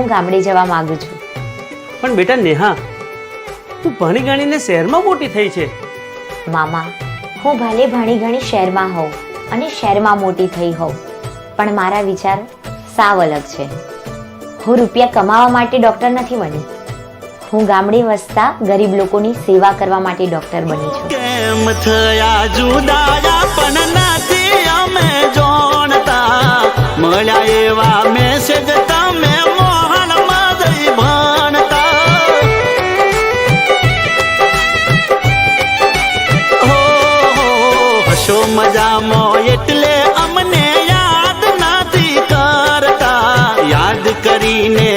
ગામડે જવા માંગુ છું. પણ બેટા નેહા તું ભણી ગણીને શહેરમાં મોટી થઈ છે. મામા હું ભલે ભણી ગણી શહેરમાં હોઉં અને શહેરમાં મોટી થઈ હોઉં પણ મારા વિચાર સાવ અલગ છે. હું રૂપિયા કમાવા માટે ડૉક્ટર નથી બની. હું ગામડે વસતા ગરીબ લોકોની સેવા કરવા માટે ડૉક્ટર બની છું. કેમ થયા જુદાયા પણ નથી અમે જોણતા. મળ્યા એવા મેસેજ શો મજામાં એટલે અમને યાદ નથી કરતા. યાદ કરીને